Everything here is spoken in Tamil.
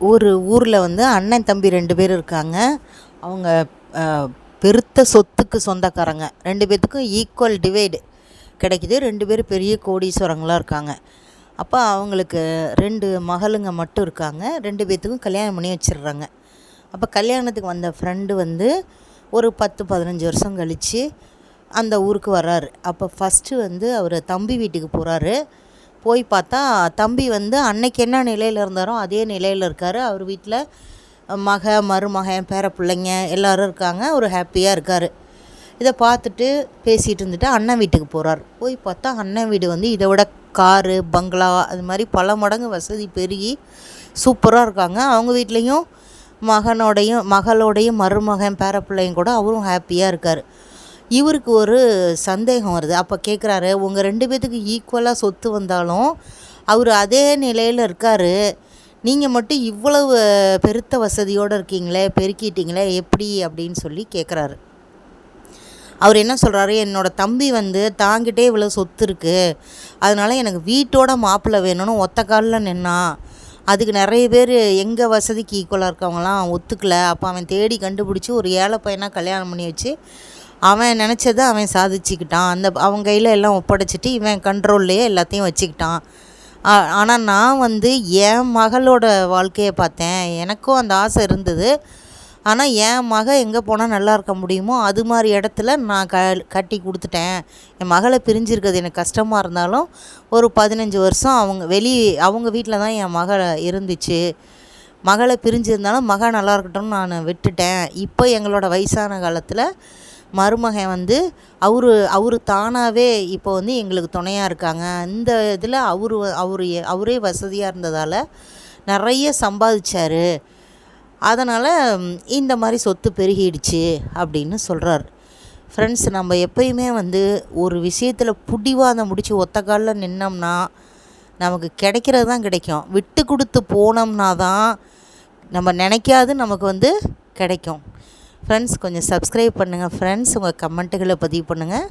ஒரு ஊரில் வந்து அண்ணன் தம்பி ரெண்டு பேர் இருக்காங்க. அவங்க பெருத்த சொத்துக்கு சொந்தக்காரங்க. ரெண்டு பேர்த்துக்கும் ஈக்குவல் டிவைடு கிடைக்கிது. ரெண்டு பேரும் பெரிய கோடீஸ்வரங்களாக இருக்காங்க. அப்போ அவங்களுக்கு ரெண்டு மகளுங்க மட்டும் இருக்காங்க. ரெண்டு பேர்த்துக்கும் கல்யாணம் பண்ணி வச்சிடுறாங்க. அப்போ கல்யாணத்துக்கு வந்த ஃப்ரெண்டு வந்து ஒரு பத்து பதினஞ்சு வருஷம் கழித்து அந்த ஊருக்கு வர்றாரு. அப்போ ஃபஸ்ட்டு வந்து அவர் தம்பி வீட்டுக்கு போகிறாரு போய் பார்த்தா தம்பி வந்து அன்னைக்கு என்ன நிலையில் இருந்தாரோ அதே நிலையில் இருக்கார். அவர் வீட்டில் மக மருமகன் பேர பிள்ளைங்க எல்லோரும் இருக்காங்க. ஒரு ஹாப்பியாக இருக்கார். இதை பார்த்துட்டு பேசிகிட்டு இருந்துட்டு அண்ணன் வீட்டுக்கு போகிறார் போய் பார்த்தா அண்ணன் வீடு வந்து இதை விட காரு பங்களா அது மாதிரி பல மடங்கு வசதி பெருகி சூப்பராக இருக்காங்க. அவங்க வீட்லேயும் மகனோடையும் மகளோடையும் மருமகன் பேரப்பிள்ளையும் கூட அவரும் ஹாப்பியாக இருக்கார். இவருக்கு ஒரு சந்தேகம் வருது. அப்போ கேட்குறாரு உங்கள் ரெண்டு பேர்த்துக்கு ஈக்குவலாக சொத்து வந்தாலும் அவர் அதே நிலையில் இருக்கார். நீங்கள் மட்டும் இவ்வளவு பெருத்த வசதியோடு இருக்கீங்களே பெருக்கிட்டீங்களே எப்படி? அப்படின்னு சொல்லி கேட்குறாரு அவர் என்ன சொல்கிறாரு என்னோடய தம்பி வந்து தாங்கிட்டே இவ்வளோ சொத்து இருக்குது அதனால் எனக்கு வீட்டோட மாப்பிள்ளை வேணும்னு ஒத்த காலில் நின்னா அதுக்கு நிறைய பேர் எங்கள் வசதிக்கு ஈக்குவலாக இருக்கவங்களாம் ஒத்துக்கலை. அப்போ அவன் தேடி கண்டுபிடிச்சி ஒரு ஏழை பையனாக கல்யாணம் பண்ணி வச்சு அவன் நினச்சதை அவன் சாதிச்சுக்கிட்டான். அந்த அவன் கையில் எல்லாம் ஒப்படைச்சிட்டு இவன் கண்ட்ரோல்லையே எல்லாத்தையும் வச்சுக்கிட்டான். ஆனால் நான் வந்து என் மகளோட வாழ்க்கையை பார்த்தேன். எனக்கும் அந்த ஆசை இருந்தது. ஆனால் என் மக எங்கே போனால் நல்லா இருக்க முடியுமோ அது மாதிரி இடத்துல நான் க கட்டி கொடுத்துட்டேன். என் மகளை பிரிஞ்சிருக்கிறது எனக்கு கஷ்டமாக இருந்தாலும் ஒரு பதினஞ்சு வருஷம் அவங்க வெளி அவங்க வீட்டில் தான் என் மகள் இருந்துச்சு. மகளை பிரிஞ்சிருந்தாலும் மக நல்லா இருக்கட்டும்னு நான் விட்டுட்டேன். இப்போ எங்களோட வயசான காலத்தில் மருமகன் வந்து அவரு அவர் தானாகவே இப்போ வந்து எங்களுக்கு துணையாக இருக்காங்க. இந்த இதில் அவர் அவர் அவரே வசதியாக இருந்ததால் நிறைய சம்பாதிச்சார். அதனால் இந்த மாதிரி சொத்து பெருகிடுச்சு அப்படின்னு சொல்கிறார் ஃப்ரெண்ட்ஸ் நம்ம எப்பயுமே வந்து ஒரு விஷயத்தில் புடிவாதம் முடித்து ஒத்த காலில் நின்னோம்னா நமக்கு கிடைக்கிறது தான் கிடைக்கும். விட்டு கொடுத்து போனோம்னா தான் நம்ம நினைக்காது நமக்கு வந்து கிடைக்கும். ஃப்ரெண்ட்ஸ் கொஞ்சம் சப்ஸ்கிரைப் பண்ணுங்கள் ஃப்ரெண்ட்ஸ் உங்கள் கமெண்ட்டுகளை பதிவு பண்ணுங்கள்